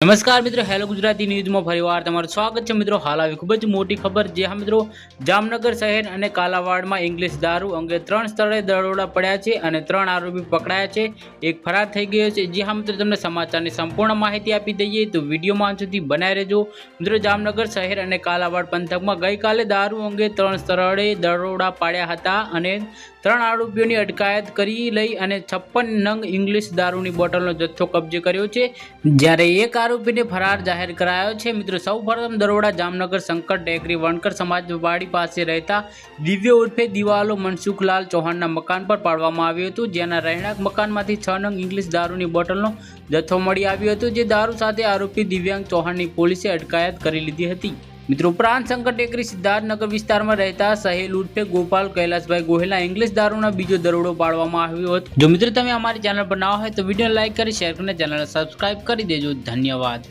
નમસ્કાર મિત્રો, હેલો ગુજરાતી ન્યૂઝમાં ફરીવાર તમારું સ્વાગત છે. મિત્રો, હાલ આવી ખૂબ જ મોટી ખબર જે હા મિત્રો, જામનગર શહેર અને કાલાવાડમાં ઇંગ્લિશ દારૂ અંગે ત્રણ સ્થળે દરોડા પડ્યા છે અને ત્રણ આરોપી પકડાયા છે. એક ફરાર થઈ ગયો છે. જે હા મિત્રો, તમને સમાચારની સંપૂર્ણ માહિતી આપી દઈએ તો વિડીયોમાં સુધી બનાવી રહેજો. મિત્રો, જામનગર શહેર અને કાલાવાડ પંથકમાં ગઈકાલે દારૂ અંગે ત્રણ સ્થળે દરોડા પાડ્યા હતા અને ત્રણ આરોપીઓની અટકાયત કરી લઈ અને છપ્પન નંગ ઇંગ્લિશ દારૂની બોટલનો જથ્થો કબજે કર્યો છે. જ્યારે એક આરોપીને ફરાર જાહેર કરાયો છે. મિત્રો, સૌપ્રથમ દરોડા જામનગર શંકર ટેકરી વણકર સમાજવાડી પાસે રહેતા દિવ્ય ઉર્ફે દિવાલો મનસુખલાલ ચૌહાણના મકાન પર પાડવામાં આવ્યું હતું જેના રહેણાંક મકાનમાંથી છ નંગ ઇંગ્લિશ દારૂની બોટલનો જથ્થો મળી આવ્યો હતો, જે દારૂ સાથે આરોપી દિવ્યાંગ ચૌહાણની પોલીસે અટકાયત કરી લીધી હતી. મિત્રો, પ્રાંત શંકર ટેકરી સિદ્ધાર્થનગર વિસ્તારમાં રહેતા સહેલ ઉર્ફે ગોપાલ કૈલાસભાઈ ગોહિલના ઇંગ્લિશ દારૂના બીજો દરોડો પાડવામાં આવ્યો હતો. જો મિત્રો, તમે અમારી ચેનલ પર ના હોય તો વીડિયો લાઇક કરી, શેર કરીને ચેનલને સબસ્ક્રાઇબ કરી દેજો. ધન્યવાદ.